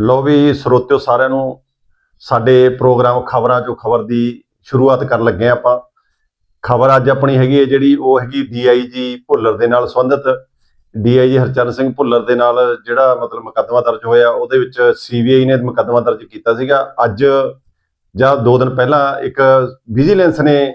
ਲੋ ਵੀ ਸਰੋਤਿਓ ਸਾਰਿਆਂ ਨੂੰ ਸਾਡੇ ਪ੍ਰੋਗਰਾਮ ਖਬਰਾਂ ਜੋ ਖਬਰ ਦੀ ਸ਼ੁਰੂਆਤ ਕਰਨ ਲੱਗੇ ਹਾਂ ਆਪਾਂ। ਖਬਰ ਅੱਜ ਆਪਣੀ ਹੈਗੀ ਹੈ ਜਿਹੜੀ ਉਹ ਹੈਗੀ ਡੀਆਈਜੀ ਭੁੱਲਰ ਦੇ ਨਾਲ ਸੰਬੰਧਿਤ। ਡੀਆਈਜੀ ਹਰਚਰਨ ਸਿੰਘ ਭੁੱਲਰ ਦੇ ਨਾਲ ਜਿਹੜਾ ਮਤਲਬ ਮੁਕੱਦਮਾ ਦਰਜ ਹੋਇਆ, ਉਹਦੇ ਵਿੱਚ ਸੀਬੀਆਈ ਨੇ ਮੁਕੱਦਮਾ ਦਰਜ ਕੀਤਾ ਸੀਗਾ। ਅੱਜ ਜਾਂ ਦੋ ਦਿਨ ਪਹਿਲਾਂ ਇੱਕ ਵਿਜੀਲੈਂਸ ਨੇ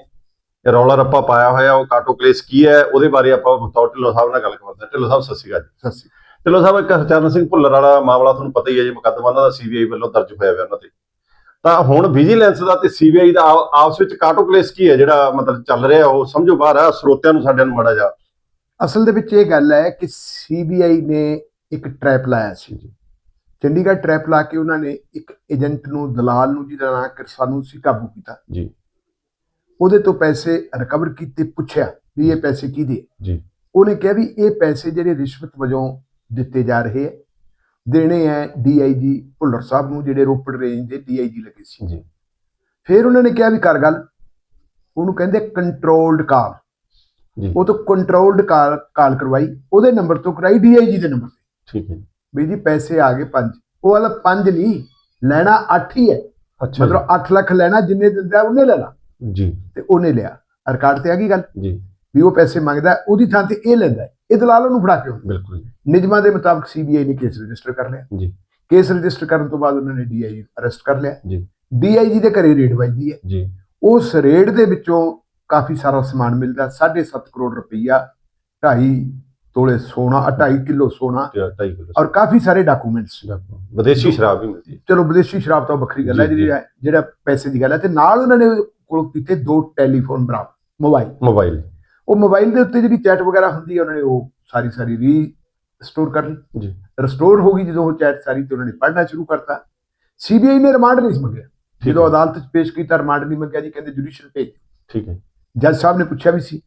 ਰੌਲਾ ਰੱਪਾ ਪਾਇਆ ਹੋਇਆ, ਉਹ ਕਾਟੋ ਕੇਸ ਕੀ ਹੈ, ਉਹਦੇ ਬਾਰੇ ਆਪਾਂ ਬਤੌਰ ਢਿੱਲੋਂ ਸਾਹਿਬ ਨਾਲ ਗੱਲ ਕਰਦੇ ਹਾਂ ਢਿੱਲੋਂ ਸਾਹਿਬ, ਸਤਿ ਸ਼੍ਰੀ ਅਕਾਲ ਜੀ। ਸਤਿ ਸ਼੍ਰੀ ਅਕਾਲ। ਢਿੱਲੋਂ ਸਾਹਿਬ ਇੱਕ ਹਰਚਰਨ ਸਿੰਘ ਭੁੱਲਰ ਵਾਲਾ ਮਾਮਲਾ ਤੁਹਾਨੂੰ ਪਤਾ ਹੀ ਹੈ ਜੀ ਮੁਕੱਦਮਾ ਉਹਨਾਂ ਦਾ ਸੀਬੀਆਈ ਵੱਲੋਂ ਦਰਜ ਹੋਇਆ ਹੋਇਆ ਉਹਨਾਂ ਤੇ। ਤਾਂ ਹੁਣ ਵਿਜੀਲੈਂਸ ਦਾ ਤੇ ਸੀਬੀਆਈ ਦਾ ਆਪਸ ਵਿੱਚ ਕਾਟੋ ਕੇਸ ਕੀ ਹੈ ਜਿਹੜਾ ਮਤਲਬ ਚੱਲ ਰਿਹਾ ਉਹ ਸਮਝੋ ਬਾਹਰ ਆ ਸਰੋਤਿਆਂ ਨੂੰ ਸਾਡਿਆਂ ਨੂੰ ਮੜਾ ਜਾ ਅਸਲ ਦੇ ਵਿੱਚ ਇਹ ਗੱਲ ਹੈ ਕਿ ਸੀਬੀਆਈ ਨੇ ਇੱਕ ਟ੍ਰੈਪ ਲਾਇਆ ਸੀ ਜੀ। ਚੰਡੀਗੜ੍ਹ ਟ੍ਰੈਪ ਲਾ ਕੇ ਉਹਨਾਂ ਨੇ ਇੱਕ ਏਜੰਟ ਨੂੰ ਦਲਾਲ ਨੂੰ ਜਿਹਦਾ ਨਾਂ ਕਿਰਸਾਨੂ ਸੀ ਕਾਬੂ ਕੀਤਾ। ਜੀ। ਉਹਦੇ ਤੋਂ ਪੈਸੇ ਰਿਕਵਰ ਕੀਤੇ ਪੁੱਛਿਆ ਵੀ ਇਹ ਪੈਸੇ ਕਿਹਦੇ? ਜੀ। ਉਹਨੇ ਕਿਹਾ ਵੀ ਇਹ ਪੈਸੇ ਜਿਹੜੇ ਰਿਸ਼ਵਤ ਵਜੋਂ ਦਿੱਤੇ ਜਾ ਰਹੇ ਹੈ ਦੇਣੇ ਹੈ ਡੀਆਈਜੀ ਭੁੱਲਰ ਸਾਹਿਬ ਨੂੰ ਜਿਹੜੇ ਰੋਪੜ ਰੇਂਜ ਦੇ ਡੀਆਈਜੀ ਲੱਗੇ ਸੀ। ਜੀ। ਫਿਰ ਉਹਨਾਂ ਨੇ ਕਿਹਾ ਵੀ ਕਰ ਗੱਲ। ਉਹਨੂੰ ਕਹਿੰਦੇ ਕੰਟਰੋਲਡ ਕਾਲ ਜੀ। ਉਹ ਤੋਂ ਕੰਟਰੋਲਡ ਕਾਲ ਕਾਲ ਕਰਵਾਈ। ਉਹਦੇ ਨੰਬਰ ਤੋਂ ਕਰਾਈ ਡੀਆਈਜੀ ਦੇ ਨੰਬਰ ਤੇ। ਠੀਕ ਹੈ। ਵੀ ਜੀ ਪੈਸੇ ਆ ਗਏ ਪੰਜ। ਉਹ ਵਾਲਾ ਪੰਜ ਨਹੀਂ ਲੈਣਾ 8 ਹੀ ਹੈ। ਅੱਛਾ। ਮਤਲਬ 8 ਲੱਖ ਲੈਣਾ ਜਿੰਨੇ ਦਿੰਦਾ ਉਹਨੇ ਲੈਣਾ ਜੀ। ਤੇ ਉਹਨੇ ਲਿਆ। ਰਿਕਾਰਡ ਤੇ ਆ ਗਈ ਗੱਲ। ਜੀ। ਵੀ ਉਹ ਪੈਸੇ ਮੰਗਦਾ ਉਹਦੀ ਥਾਂ ਤੇ ਇਹ ਲੈਂਦਾ। ਇਹ ਦਲਾਲ ਨੂੰ ਫੜਾ ਕੇ ਬਿਲਕੁਲ ਨਿਯਮਾਂ ਦੇ ਮੁਤਾਬਕ ਸੀਬੀਆਈ ਨੇ ਕੇਸ ਰਜਿਸਟਰ ਕਰ ਲਿਆ। ਜੀ। ਕੇਸ ਰਜਿਸਟਰ ਕਰਨ ਤੋਂ ਬਾਅਦ ਉਹਨਾਂ ਨੇ ਡੀਆਈਜੀ ਅਰੈਸਟ ਕਰ ਲਿਆ। ਜੀ। ਡੀਆਈਜੀ ਦੇ ਘਰੇ ਰੇਡ ਵੱਜਦੀ ਹੈ। ਜੀ। ਉਸ ਰੇਡ ਦੇ ਵਿੱਚੋਂ ਕਾਫੀ ਸਾਰਾ ਸਮਾਨ ਮਿਲਦਾ। 7.5 ਕਰੋੜ ਰੁਪਈਆ 2.5 ਤੋਲੇ ਸੋਨਾ 2.5 ਕਿਲੋ ਸੋਨਾ ਢਾਈ ਕਿਲੋ ਔਰ ਕਾਫੀ ਸਾਰੇ ਡਾਕੂਮੈਂਟਸ। ਵਿਦੇਸ਼ੀ ਸ਼ਰਾਬ ਵੀ ਮਿਲਦੀ ਹੈ। ਚਲੋ ਵਿਦੇਸ਼ੀ ਸ਼ਰਾਬ ਤਾਂ ਵੱਖਰੀ ਗੱਲ ਹੈ। ਜਿਹੜੀ ਜਿਹੜਾ ਪੈਸੇ ਦੀ ਗੱਲ ਹੈ। ਤੇ ਨਾਲ ਉਹਨਾਂ ਨੇ ਕੋਲ ਕੀਤੇ ਦੋ ਟੈਲੀਫੋਨ ਬਰਾਮਦ ਮੋਬਾਈਲ। ਮੋਬਾਈਲ। ਉਹ ਮੋਬਾਈਲ ਦੇ ਉੱਤੇ ਜਿਹੜੀ ਚੈਟ ਵਗੈਰਾ ਹੁੰਦੀ ਹੈ ਉਹਨਾਂ ਨੇ ਉਹ ਸਾਰੀ ਸਾਰੀ ਰੀ ਸਟੋਰ ਕਰ ਲਈ। ਜੀ। ਰੈਸਟੋਰ ਹੋ ਗਈ ਜਦੋਂ ਉਹ ਚੈਟ ਸਾਰੀ ਤੇ ਉਹਨਾਂ ਨੇ ਪੜ੍ਹਨਾ ਸ਼ੁਰੂ ਕਰਤਾ। ਸੀਬੀਆਈ ਨੇ ਰਿਮਾਂਡ ਨਹੀਂ ਮੰਗਿਆ। ਜਦੋਂ। ਅਦਾਲਤ 'ਚ ਪੇਸ਼ ਕੀਤਾ ਰਿਮਾਂਡ ਨਹੀਂ ਮੰਗਿਆ ਜੀ ਕਹਿੰਦੇ ਜੁਡੀਸ਼ੀਅਲ ਭੇਜ ਠੀਕ ਹੈ। ਜੱਜ ਸਾਹਿਬ ਨੇ ਪੁੱਛਿਆ ਵੀ ਸੀ।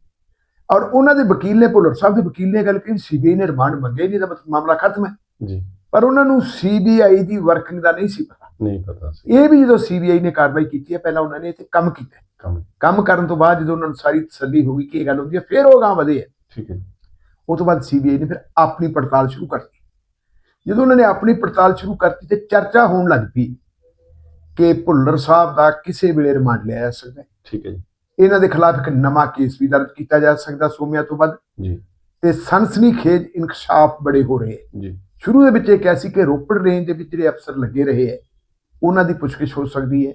ਔਰ ਉਹਨਾਂ ਦੇ ਵਕੀਲ ਨੇ ਭੁੱਲਰ ਸਾਹਿਬ ਦੇ ਵਕੀਲ ਨੇ ਗੱਲ ਕਹੀ ਸੀਬੀਆਈ ਨੇ ਰਿਮਾਂਡ ਮੰਗਿਆ ਹੀ ਨਹੀਂ ਤਾਂ ਮਾਮਲਾ ਖਤਮ ਹੈ। ਜੀ। ਪਰ ਉਹਨਾਂ ਨੂੰ ਸੀਬੀਆਈ ਦੀ ਵਰਕਿੰਗ ਦਾ ਨਹੀਂ ਸੀ ਪਤਾ। ਨਹੀਂ ਪਤਾ ਸੀ। ਇਹ ਵੀ ਜਦੋਂ ਸੀਬੀਆਈ ਨੇ ਕਾਰਵਾਈ ਕੀਤੀ ਹੈ ਪਹਿਲਾਂ ਉਹਨਾਂ ਨੇ ਇੱਥੇ ਕੰਮ ਕੀਤਾ। ਕੰਮ ਕੰਮ ਕਰਨ ਤੋਂ ਬਾਅਦ ਜਦੋਂ ਉਹਨਾਂ ਨੂੰ ਸਾਰੀ ਤਸੱਲੀ ਹੋ ਗਈ ਕਿ ਇਹ ਗੱਲ ਹੁੰਦੀ ਹੈ ਫਿਰ ਉਹ ਗਾਂ ਵਧੇ ਹੈ। ਠੀਕ ਹੈ। ਉਹ ਤੋਂ ਬਾਅਦ ਸੀਬੀਆਈ ਨੇ ਫਿਰ ਆਪਣੀ ਪੜਤਾਲ ਸ਼ੁਰੂ ਕਰਤੀ। ਜਦੋਂ ਉਹਨਾਂ ਨੇ ਆਪਣੀ ਪੜਤਾਲ ਸ਼ੁਰੂ ਕਰਤੀ ਤੇ ਚਰਚਾ ਹੋਣ ਲੱਗ ਪਈ ਕਿ ਭੁੱਲਰ ਸਾਹਿਬ ਦਾ ਕਿਸੇ ਵੇਲੇ ਰਿਮਾਂਡ ਲਿਆ ਜਾ ਸਕਦਾ ਹੈ। ਠੀਕ ਹੈ ਜੀ। ਇਹਨਾਂ ਦੇ ਖਿਲਾਫ ਇੱਕ ਨਵਾਂ ਕੇਸ ਵੀ ਦਰਜ ਕੀਤਾ ਜਾ ਸਕਦਾ ਸੋਮਿਆਂ ਤੋਂ ਬਾਅਦ। ਜੀ। ਤੇ ਸਨਸਨੀ ਖੇਜ ਇਨਕਸ਼ਾਫ ਬੜੇ ਹੋ ਰਹੇ ਜੀ। ਸ਼ੁਰੂ ਦੇ ਵਿੱਚ ਇਹ ਕਿਹਾ ਸੀ ਕਿ ਰੋਪੜ ਰੇਂਜ ਦੇ ਵਿੱਚ ਜਿਹੜੇ ਅਫਸਰ ਲੱਗੇ ਰਹੇ ਹੈ ਉਹਨਾਂ ਦੀ ਪੁੱਛਗਿੱਛ ਹੋ ਸਕਦੀ ਹੈ।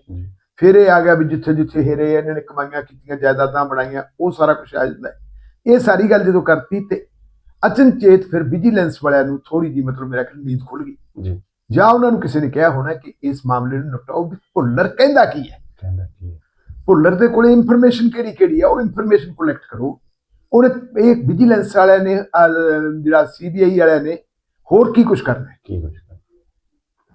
ਫਿਰ ਇਹ ਆ ਗਿਆ ਵੀ ਜਿੱਥੇ ਜਿੱਥੇ ਇਹ ਰਹੇ ਇਹਨਾਂ ਨੇ ਕਮਾਈਆਂ ਕੀਤੀਆਂ ਜਾਇਦਾਦਾਂ ਬਣਾਈਆਂ ਉਹ ਸਾਰਾ ਕੁਝ ਆ ਜਾਂਦਾ ਇਹ ਸਾਰੀ ਗੱਲ ਜਦੋਂ ਕਰਤੀ ਤੇ ਅਚਨਚੇਤ ਫਿਰ ਵਿਜੀਲੈਂਸ ਵਾਲਿਆਂ ਨੂੰ ਥੋੜੀ ਜੀ ਮਤਲਬ ਮੇਰਾ ਖਿਆਲ ਨੀਂਦ ਖੁੱਲ ਗਈ। ਜੀ। ਜਾਂ ਉਹਨਾਂ ਨੂੰ ਕਿਸੇ ਨੇ ਕਿਹਾ ਹੋਣਾ ਕਿ ਇਸ ਮਾਮਲੇ ਨੂੰ ਨਿਪਟਾਓ ਵੀ ਭੁੱਲਰ ਕਹਿੰਦਾ ਕੀ ਹੈ? ਕਹਿੰਦਾ ਕੀ ਹੈ? ਭੁੱਲਰ ਦੇ ਕੋਲੇ ਇਨਫੋਰਮੇਸ਼ਨ ਕਿਹੜੀ ਕਿਹੜੀ ਆ? ਉਹ ਇਨਫੋਰਮੇਸ਼ਨ ਕਲੈਕਟ ਕਰੋ। ਉਹਨੇ ਇਹ ਵਿਜੀਲੈਂਸ ਵਾਲਿਆਂ ਨੇ ਜਿਹੜਾ ਸੀਬੀਆਈ ਵਾਲਿਆਂ ਨੇ ਹੋਰ ਕੀ ਕੁਝ ਕਰਨਾ ਹੈ? ਕੀ ਕਰ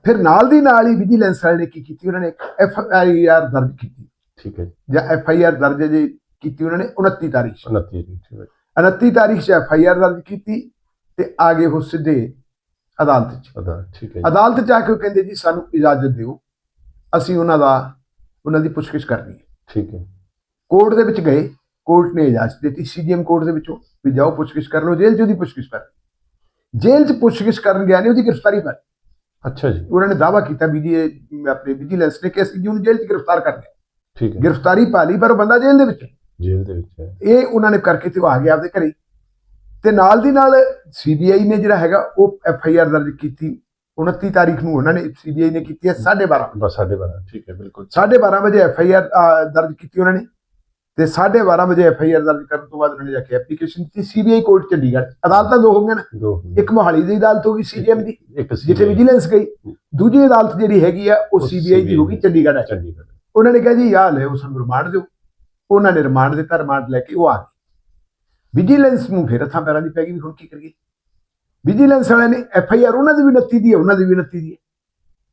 ਫਿਰ ਨਾਲ ਦੀ ਨਾਲ ਹੀ ਵਿਜੀਲੈਂਸ ਵਾਲਿਆਂ ਨੇ ਕੀ ਕੀਤੀ? ਉਹਨਾਂ ਨੇ ਐਫ ਆਈ ਆਰ ਦਰਜ ਕੀਤੀ। ਠੀਕ ਹੈ ਜੀ। ਐਫ ਆਈ ਆਰ ਦਰਜ ਜੇ ਕੀਤੀ ਉਹਨਾਂ ਨੇ 29 ਤਾਰੀਖ। 'ਚ। 29 ਜੀ ਠੀਕ ਹੈ 29 ਤਾਰੀਖ 'ਚ ਐਫ ਆਈ ਆਰ ਦਰਜ ਕੀਤੀ ਤੇ ਆ ਗਏ ਉਹ ਸਿੱਧੇ ਅਦਾਲਤ 'ਚ। ਠੀਕ ਹੈ। ਅਦਾਲਤ 'ਚ ਆ ਕੇ ਉਹ ਕਹਿੰਦੇ ਜੀ ਸਾਨੂੰ ਇਜਾਜ਼ਤ ਦਿਓ। ਅਸੀਂ ਉਹਨਾਂ ਦਾ ਉਹਨਾਂ ਦੀ ਪੁੱਛਗਿੱਛ ਕਰਨੀ ਹੈ। ਠੀਕ ਹੈ। ਕੋਰਟ ਦੇ ਵਿੱਚ ਗਏ। ਕੋਰਟ ਨੇ ਇਜਾਜ਼ਤ ਦਿੱਤੀ। ਸੀਜੀਐਮ ਕੋਰਟ ਦੇ ਵਿੱਚੋਂ ਵੀ ਜਾਓ ਪੁੱਛਗਿੱਛ ਕਰ ਲਓ ਜੇਲ੍ਹ 'ਚ ਉਹਦੀ ਪੁੱਛਗਿੱਛ ਕਰ ਜੇਲ੍ਹ 'ਚ ਪੁੱਛਗਿੱਛ ਕਰਨ ਗਿਆ ਨੇ ਉਹਦੀ ਗ੍ਰਿਫਤਾਰੀ ਪਰ ਅੱਛਾ ਜੀ। ਉਹਨਾਂ ਨੇ ਦਾਵਾ ਕੀਤਾ ਵੀ ਜੀ ਇਹ ਆਪਣੇ ਵਿਜੀਲੈਂਸ ਨੇ ਕਿ ਅਸੀਂ ਜੀ ਉਹਨੂੰ ਜੇਲ੍ਹ 'ਚ ਗ੍ਰਿਫਤਾਰ ਕਰ ਲਿਆ। ਠੀਕ ਹੈ। ਗ੍ਰਿਫਤਾਰੀ ਪਾ ਲਈ ਪਰ ਉਹ ਬੰਦਾ ਜੇਲ੍ਹ ਦੇ ਵਿੱਚ। ਜੇਲ੍ਹ ਦੇ ਵਿੱਚ ਹੈ। ਇਹ ਉਹਨਾਂ ਨੇ ਕਰਕੇ ਤੇ ਉਹ ਆ ਗਿਆ ਆਪਦੇ ਘਰੇ। ਤੇ ਨਾਲ ਦੀ ਨਾਲ ਸੀਬੀਆਈ ਨੇ ਜਿਹੜਾ ਹੈਗਾ ਉਹ ਐਫ ਆਈ ਆਰ ਦਰਜ ਕੀਤੀ। 29 ਤਾਰੀਖ ਨੂੰ ਉਹਨਾਂ ਨੇ ਸੀਬੀਆਈ ਨੇ ਕੀਤੀ ਹੈ 12:30 ਬਸ ਸਾਡੇ ਬਾਰਾ ਠੀਕ ਹੈ ਬਿਲਕੁਲ। 12:30 ਵਜੇ ਐਫ ਆਈ ਆਰ ਦਰਜ ਕੀਤੀ ਉਹਨਾਂ ਨੇ। ਤੇ 12:30 ਵਜੇ ਐਫ ਆਈ ਆਰ ਦਰਜ ਕਰਨ ਤੋਂ ਬਾਅਦ ਉਹਨਾਂ ਨੇ ਜਾ ਕੇ ਐਪਲੀਕੇਸ਼ਨ ਦਿੱਤੀ। CBI court Chandigarh. ਅਦਾਲਤਾਂ ਦੋ ਹੋ ਗਈਆਂ ਨਾ। ਦੋ ਇੱਕ ਮੋਹਾਲੀ ਦੀ ਅਦਾਲਤ ਹੋ ਗਈ ਸੀਜੀਐਮ ਦੀ ਇੱਕ ਜਿੱਥੇ ਵਿਜੀਲੈਂਸ ਗਈ। ਦੂਜੀ ਅਦਾਲਤ ਜਿਹੜੀ ਹੈਗੀ ਆ ਉਹ ਸੀਬੀਆਈ ਦੀ ਹੋ ਗਈ ਚੰਡੀਗੜ੍ਹ ਚੰਡੀਗੜ੍ਹ। ਉਹਨਾਂ ਨੇ ਕਿਹਾ ਜੀ ਆਹ ਲੈ ਉਹ ਸਾਨੂੰ ਰਿਮਾਂਡ ਦਿਓ। ਉਹਨਾਂ ਨੇ ਰਿਮਾਂਡ ਦਿੱਤਾ ਰਿਮਾਂਡ ਲੈ ਕੇ ਉਹ ਆ ਗਏ। ਵਿਜੀਲੈਂਸ ਨੂੰ ਫਿਰ ਹੱਥਾਂ ਪੈਰਾਂ ਦੀ ਪੈ ਗਈ ਵੀ ਹੁਣ ਕੀ ਕਰੀਏ? ਵਿਜੀਲੈਂਸ ਵਾਲਿਆਂ ਨੇ ਐਫ ਆਈ ਆਰ ਉਹਨਾਂ ਦੀ ਵੀ 29 ਦੀ ਹੈ ਉਹਨਾਂ ਦੀ ਵੀ 29 ਦੀ ਹੈ।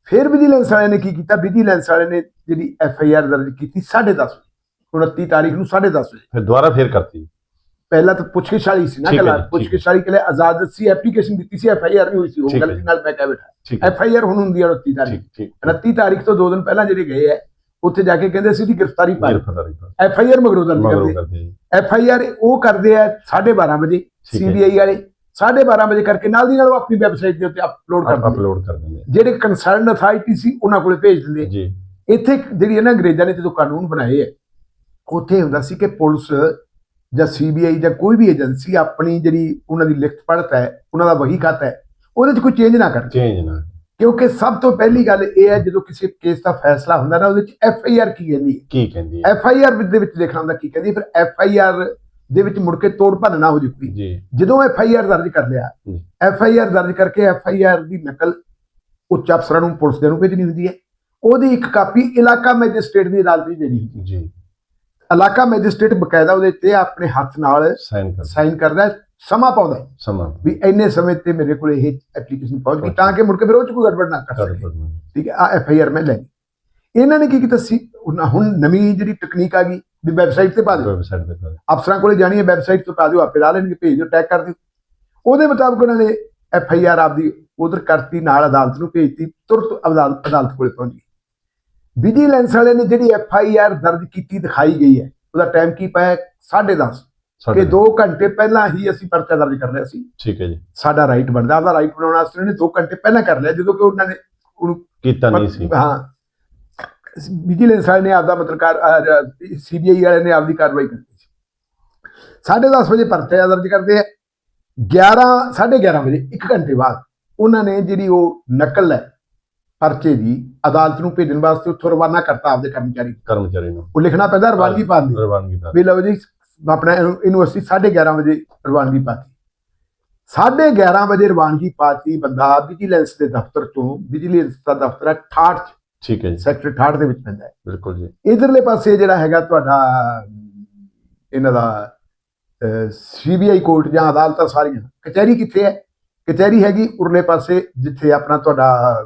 ਫਿਰ ਵਿਜੀਲੈਂਸ ਵਾਲਿਆਂ ਨੇ ਕੀ ਕੀਤਾ? ਵਿਜੀਲੈਂਸ ਵਾਲਿਆਂ ਨੇ ਜਿਹੜੀ ਐਫ ਆਈ ਆਰ ਦਰਜ ਕੀਤੀ 10:30 29 ਤਾਰੀਖ ਨੂੰ 10:30 ਵਜੇ। ਫਿਰ ਦੁਬਾਰਾ ਫੇਰ ਕਰਤੀ। ਪਹਿਲਾਂ ਤਾਂ ਪੁੱਛਗਿੱਛ ਵਾਲੀ ਸੀ ਨਾ ਠੀਕ ਹੈ ਗੱਲ ਜੀ, ਠੀਕ ਪੁੱਛਗਿੱਛ ਵਾਲੀ ਕਲੇ ਆਜ਼ਾਦ ਸੀ ਐਪਲੀਕੇਸ਼ਨ ਦਿੱਤੀ ਸੀ ਐਫ ਆਈ ਆਰ ਨਹੀਂ ਹੋਈ ਸੀ ਉਹ ਹੈ ਗਲਤੀ ਨਾਲ ਮੈਂ ਕਹਿ ਬੈਠਾ। ਠੀਕ ਹੈ। ਐਫ ਆਈ ਆਰ ਹੁਣ ਹੁੰਦੀ ਹੈ 29 ਤਾਰੀਖ। ਠੀਕ ਠੀਕ। 29 ਤਾਰੀਖ ਤੋਂ ਦੋ ਦਿਨ ਪਹਿਲਾਂ ਜਿਹੜੇ ਗਏ ਹੈ ਉੱਥੇ ਜਾ ਕੇ ਕਹਿੰਦੇ ਸੀ ਦੀ ਗ੍ਰਿਫਤਾਰੀ ਪਾ ਐਫ ਆਈ ਆਰ ਮਗਰੋਂ ਦਰਜ ਮਗਰੋਂ ਕਰਦੇ। ਕਰਦੇ ਜੀ। ਐਫ ਆਈ ਆਰ ਉਹ ਕਰਦੇ ਆ 12:30 ਵਜੇ ਠੀਕ ਹੈ। ਸੀਬੀਆਈ ਵਾਲੇ। 12:30 ਵਜੇ ਕਰਕੇ ਨਾਲ ਦੀ ਨਾਲ ਉਹ ਆਪਣੀ ਵੈਬਸਾਈਟ ਦੇ ਉੱਤੇ ਅਪਲੋਡ ਕਰ ਦਿੰਦੇ। ਅਪਲੋਡ ਕਰ ਦਿੰਦੇ। ਜਿਹੜੇ ਕੰਸਰਨਡ ਅਥਾਰਟੀ ਸੀ ਉਹਨਾਂ ਕੋਲੇ ਭੇਜ ਦਿੰਦੇ। ਜੀ। ਇੱਥੇ ਇੱਕ ਜਿਹੜੀ ਇਹਨਾਂ ਅੰਗਰੇਜ਼ਾਂ ਨੇ ਜਦੋਂ ਕਾਨੂੰਨ ਬਣਾਏ ਹੈ ਉੱਥੇ ਹੁੰਦਾ ਸੀ ਕਿ ਪੁਲਿਸ ਜਾਂ ਸੀਬੀਆਈ ਜਾਂ ਕੋਈ ਵੀ ਏਜੰਸੀ ਆਪਣੀ ਜਿਹੜੀ ਉਹਨਾਂ ਦੀ ਲਿਖਤ ਪੜਤ ਹੈ ਉਹਨਾਂ ਦਾ ਵਹੀ ਖਾਤਾ ਹੈ ਉਹਦੇ 'ਚ ਕੋਈ ਚੇਂਜ ਨਾ ਕਰਨ ਚੇਂਜ ਨਾ ਕਿਉਂਕਿ ਸਭ ਤੋਂ ਪਹਿਲੀ ਗੱਲ ਇਹ ਹੈ ਜਦੋਂ ਕਿਸੇ ਕੇਸ ਦਾ ਫੈਸਲਾ ਹੁੰਦਾ ਨਾ ਉਹਦੇ 'ਚ ਐਫ ਆਈ ਆਰ ਕੀ ਕਹਿੰਦੀ ਹੈ? ਕੀ ਕਹਿੰਦੀ ਹੈ? ਐਫ ਆਈ ਆਰ ਦੇ ਵਿੱਚ ਲਿਖਣਾ ਹੁੰਦਾ ਕੀ ਕਹਿੰਦੀ ਹੈ, ਫਿਰ ਐਫ ਆਈ ਆਰ ਦੇ ਵਿੱਚ ਮੁੜ ਕੇ ਤੋੜ ਭੰਨ ਨਾ ਹੋ ਜੂਗੀ ਜੀ। ਜਦੋਂ ਐਫ ਆਈ ਆਰ ਦਰਜ ਕਰ ਲਿਆ ਜੀ। ਐਫ ਆਈ ਆਰ ਦਰਜ ਕਰਕੇ ਐਫ ਆਈ ਆਰ ਦੀ ਨਕਲ ਉੱਚ ਅਫਸਰਾਂ ਨੂੰ ਪੁਲਿਸ ਦੇ ਨੂੰ ਭੇਜਣੀ ਹੁੰਦੀ ਹੈ। ਉਹਦੀ ਇੱਕ ਕਾਪੀ ਇਲਾਕਾ ਮੈਜਿਸਟ੍ਰੇਟ ਦੀ ਅਦਾਲਤ ਵਿੱਚ ਦੇਣੀ ਹੁੰਦੀ ਹੈ। ਜੀ। ਇਲਾਕਾ ਮੈਜਿਸਟ੍ਰੇਟ ਬਕਾਇਦਾ ਉਹਦੇ ਤੇ ਆਪਣੇ ਹੱਥ ਨਾਲ ਸਾਈਨ ਕਰ ਸਾਈਨ ਕਰਦਾ ਸਮਾਂ ਪਾਉਂਦਾ ਸਮਾਂ ਵੀ ਇੰਨੇ ਸਮੇਂ ਤੇ ਮੇਰੇ ਕੋਲ ਇਹ ਐਪਲੀਕੇਸ਼ਨ ਪਹੁੰਚ ਗਈ ਤਾਂ ਕਿ ਮੁੜ ਕੇ ਫਿਰ ਉਹ ਚ ਕੋਈ ਗੜਬੜ ਨਾ ਕਰ ਸਕੇ। ਠੀਕ ਹੈ ਆ ਐਫ ਆਈ ਆਰ ਮੈਂ ਲੈ ਇਹਨਾਂ ਨੇ ਕੀ ਕੀਤਾ ਸੀ? ਹੁਣ ਹੁਣ ਨਵੀਂ ਜਿਹੜੀ ਟੈਕਨੀਕ ਆ ਗਈ ਵੀ ਵੈਬਸਾਈਟ ਤੇ ਪਾ ਦਿਓ। ਵੈਬਸਾਈਟ ਤੇ ਪਾ ਦਿਓ। ਅਫਸਰਾਂ ਕੋਲੇ ਜਾਣੀ ਹੈ ਵੈਬਸਾਈਟ ਤੋਂ ਪਾ ਦਿਓ ਆਪੇ ਲਾ ਲੈਣਗੇ ਭੇਜ ਦਿਓ ਟੈਗ ਕਰ ਦਿਓ। ਉਹਦੇ ਮੁਤਾਬਕ ਉਹਨਾਂ ਨੇ ਐਫ ਆਈ ਆਰ ਆਪਦੀ ਉਧਰ ਕਰਤੀ ਨਾਲ ਅਦਾਲਤ ਨੂੰ ਭੇਜਤੀ ਤੁਰਤ ਅਦਾਲਤ ਅਦਾਲਤ ਕੋਲੇ ਪਹੁੰਚ ਗਈ। ਵਿਜੀਲੈਂਸ ਵਾਲੇ ਨੇ ਜਿਹੜੀ ਐਫ ਆਈ ਆਰ ਦਰਜ ਕੀਤੀ ਦਿਖਾਈ ਗਈ ਹੈ ਉਹਦਾ ਟਾਈਮ ਕੀ ਪਾਇਆ 10:30 ਸਾਡੇ ਕਿ 2 ਘੰਟੇ ਪਹਿਲਾਂ ਹੀ ਅਸੀਂ ਪਰਚਾ ਦਰਜ ਕਰ ਲਿਆ ਸੀ। ਠੀਕ ਹੈ ਜੀ। ਸਾਡਾ ਰਾਈਟ ਬਣਦਾ ਉਹਦਾ ਰਾਈਟ ਬਣਾਉਣ ਵਾਸਤੇ ਉਹਨੇ 2 ਘੰਟੇ ਪਹਿਲਾਂ ਕਰ ਲਿਆ ਜਦੋਂ ਕਿ ਉਹਨਾਂ ਨੇ ਉਹਨੂੰ ਕੀਤਾ ਨਹੀਂ ਸੀ। ਹਾਂ। ਵਿਜੀਲੈਂਸ ਵਾਲੇ ਨੇ ਆਪਦਾ ਮਤਲਬ ਸੀਬੀਆਈ ਵਾਲੇ ਨੇ ਆਪਦੀ ਕਾਰਵਾਈ ਕੀਤੀ ਸੀ। 10:30 ਵਜੇ ਪਰਚਾ ਦਰਜ ਕਰਦੇ ਆ। 11 11:30 ਵਜੇ 1 ਘੰਟੇ ਬਾਅਦ ਉਹਨਾਂ ਨੇ ਜਿਹੜੀ ਉਹ ਨਕਲ ਹੈ ਪਰਚੇ ਦੀ ਅਦਾਲਤ ਨੂੰ ਭੇਜਣ ਵਾਸਤੇ ਉੱਥੋਂ ਰਵਾਨਾ ਕਰਤਾ ਆਪਦੇ ਕਰਮਚਾਰੀ। ਕਰਮਚਾਰੀ ਨੂੰ। ਉਹ ਲਿਖਣਾ ਪੈਂਦਾ ਰਵਾਨਗੀ ਪਾਉਣ ਦੀ ਰਵਾਨਗੀ ਪਾ ਵੀ ਲਓ ਜੀ ਆਪਣਾ ਇਹਨੂੰ- ਅਸੀਂ 11:30 ਵਜੇ ਰਵਾਨਗੀ ਪਾਤੀ 11:30 ਵਜੇ ਰਵਾਨਗੀ ਪਾਤੀ ਬੰਦਾ ਵਿਜੀਲੈਂਸ ਦੇ ਦਫ਼ਤਰ ਤੋਂ ਵਿਜੀਲੈਂਸ ਦਾ ਦਫ਼ਤਰ ਹੈ 68 ਚ, ਠੀਕ ਹੈ ਜੀ। ਸੈਕਟਰ 68 ਦੇ ਵਿੱਚ ਪੈਂਦਾ ਹੈ। ਬਿਲਕੁਲ ਜੀ। ਇਧਰਲੇ ਪਾਸੇ ਜਿਹੜਾ ਹੈਗਾ ਤੁਹਾਡਾ ਇਹਨਾਂ ਦਾ ਸੀਬੀਆਈ ਕੋਰਟ ਜਾਂ ਅਦਾਲਤਾਂ ਸਾਰੀਆਂ। ਕਚਹਿਰੀ ਕਿੱਥੇ ਹੈ? ਕਚਹਿਰੀ ਹੈਗੀ ਉਰਲੇ ਪਾਸੇ ਜਿੱਥੇ ਆਪਣਾ ਤੁਹਾਡਾ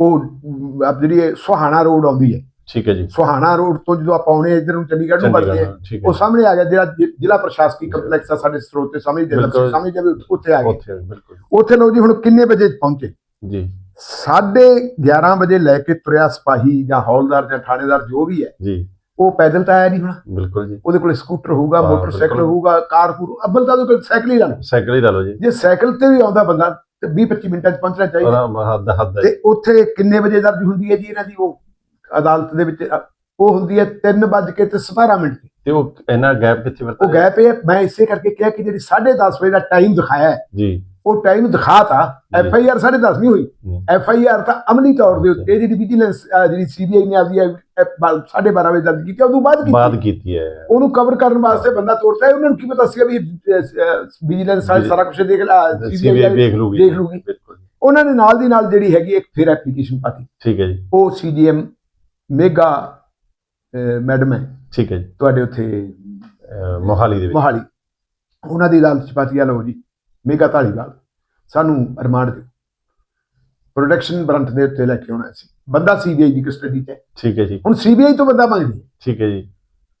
ਉਹ ਆਪ ਜਿਹੜੀ ਇਹ ਸੁਹਾਣਾ ਰੋਡ ਆਉਂਦੀ ਹੈ। ਠੀਕ ਹੈ ਜੀ। ਸੁਹਾਣਾ ਰੋਡ ਤੋਂ ਜਦੋਂ ਆਪਾਂ ਆਉਣੇ ਇਧਰ ਨੂੰ ਚੰਡੀਗੜ੍ਹ ਨੂੰ ਵੜਦੇ ਠੀਕ ਉਹ ਸਾਹਮਣੇ ਆ ਗਿਆ ਜਿਹੜਾ ਜ਼ਿਲ੍ਹਾ ਪ੍ਰਸ਼ਾਸਕੀ ਕੰਪਲੈਕਸ ਆ ਸਾਡੇ ਸਰੋਤ ਤੇ ਜਿਹੜਾ ਬਿਲਕੁਲ। ਸਾਹਮਣੇ ਜਾਵੇ ਉੱਥੇ ਆ ਗਏ। ਉੱਥੇ ਬਿਲਕੁਲ। ਉੱਥੇ ਲੋ ਜੀ ਹੁਣ ਕਿੰਨੇ ਵਜੇ ਪਹੁੰਚੇ? ਜੀ। ਸਾਢੇ 11 ਵਜੇ ਲੈ ਕੇ ਤੁਰਿਆ ਸਿਪਾਹੀ ਜਾਂ ਹੌਲਦਾਰ ਜਾਂ ਥਾਣੇਦਾਰ ਜੋ ਵੀ ਹੈ ਜੀ। ਉਹ ਪੈਦਲ ਤਾਂ ਆਇਆ ਨਹੀਂ ਹੋਣਾ। ਬਿਲਕੁਲ ਜੀ। ਉਹਦੇ ਕੋਲ ਸਕੂਟਰ ਹੋਊਗਾ ਮੋਟਰਸਾਈਕਲ। ਹੋਊਗਾ ਕਾਰ ਹੋਊ ਅੱਬਲ ਤਾਂ ਉਹਦੇ ਕੋਲ ਸਾਈਕਲ ਹੀ ਲੈਣਾ ਸਾਈਕਲ ਹੀ ਲਾ ਲਓ ਜੀ। ਜੇ ਸਾਈਕਲ ਤੇ ਵੀ ਆਉਂਦਾ ਬੰਦਾ ਤੇ 20 25 ਮਿੰਟਾਂ 'ਚ ਪਹੁੰਚਣਾ ਚਾਹੀਦਾ। ਹੱਦ ਹੱਦ ਹੈ। ਤੇ ਉੱਥੇ ਕਿੰਨੇ ਵਜੇ ਦਰਜ ਹੁੰਦੀ ਹੈ ਜੀ ਇਹਨਾਂ ਦੀ ਉਹ ਅਦਾਲਤ ਦੇ ਵਿੱਚ? ਅ, ਉਹ ਹੁੰਦੀ ਹੈ 3 ਵੱਜ ਕੇ ਤੇ 17 ਮਿੰਟ ਦੀ। ਤੇ ਉਹ ਇਹਨਾਂ ਗੈਪ ਕਿੱਥੇ ਵਰਤਦਾ ਉਹ ਗੈਪ ਇਹ ਮੈਂ ਇਸੇ ਕਰਕੇ ਕਿਹਾ ਕਿ ਜਿਹੜੀ 10:30 ਵਜੇ ਦਾ ਟਾਈਮ ਦਿਖਾਇਆ ਹੈ ਜੀ। ਉਹ ਟਾਈਮ ਦਿਖਾਤਾ। ਐਫ ਆਈ ਆਰ 10:30 ਨਹੀਂ ਹੋਈ। ਐਫ ਆਈ ਆਰ ਤਾਂ ਅਮਲੀ ਤੌਰ ਦੇ ਉੱਤੇ ਜਿਹੜੀ ਵਿਜੀਲੈਂਸ ਜਿਹੜੀ ਸੀਬੀਆਈ ਨੇ ਆਪਦੀ 12:30 ਵਜੇ ਦਰਜ ਕੀਤੀ ਉਦੋਂ ਬਾਅਦ ਕੀਤੀ। ਬਾਤ ਕੀਤੀ ਹੈ ਉਹਨੂੰ ਕਵਰ ਕਰਨ ਵਾਸਤੇ ਬੰਦਾ ਤੋਰਤਾ ਹੈ ਉਹਨਾਂ ਨੂੰ ਕੀ ਪਤਾ ਸੀਗਾ ਵੀ ਵਿਜੀਲੈਂਸ। ਸਾਰਾ ਕੁਝ ਦੇਖ ਲਾ ਸੀਬੀਆਈ ਦੇਖ ਲੂਗੀ। ਦੇਖ ਲੂਗੀ। ਬਿਲਕੁਲ ਉਹਨਾਂ ਨੇ ਨਾਲ ਦੀ ਨਾਲ ਜਿਹੜੀ ਹੈਗੀ ਇੱਕ ਫਿਰ ਐਪਲੀਕੇਸ਼ਨ ਪਾਤੀ। ਠੀਕ ਹੈ ਜੀ। ਉਹ ਸੀਜੀਐਮ ਮੇਗਾ ਮੈਡਮ ਹੈ। ਠੀਕ ਹੈ ਜੀ। ਤੁਹਾਡੇ ਉੱਥੇ ਮੋਹਾਲੀ ਦੇ ਵਿੱਚ। ਮੋਹਾਲੀ। ਉਹਨਾਂ ਦੀ ਅਦਾਲਤ ਚ ਪਾਤੀ ਆ ਲਓ ਜੀ। ਮੇਗਾ ਧਾਲੀਵਾਲ ਸਾਨੂੰ ਰਿਮਾਂਡ ਦਿਓ। ਪ੍ਰੋਡਕਸ਼ਨ ਬਰੰਟ ਦੇ ਉੱਤੇ ਲੈ ਕੇ ਆਉਣਾ ਸੀ। ਬੰਦਾ ਸੀਬੀਆਈ ਦੀ ਕਸਟਡੀ 'ਚ ਹੈ। ਠੀਕ ਹੈ ਜੀ। ਹੁਣ ਸੀਬੀਆਈ ਤੋਂ ਬੰਦਾ ਮੰਗਦੀ ਠੀਕ ਹੈ ਜੀ।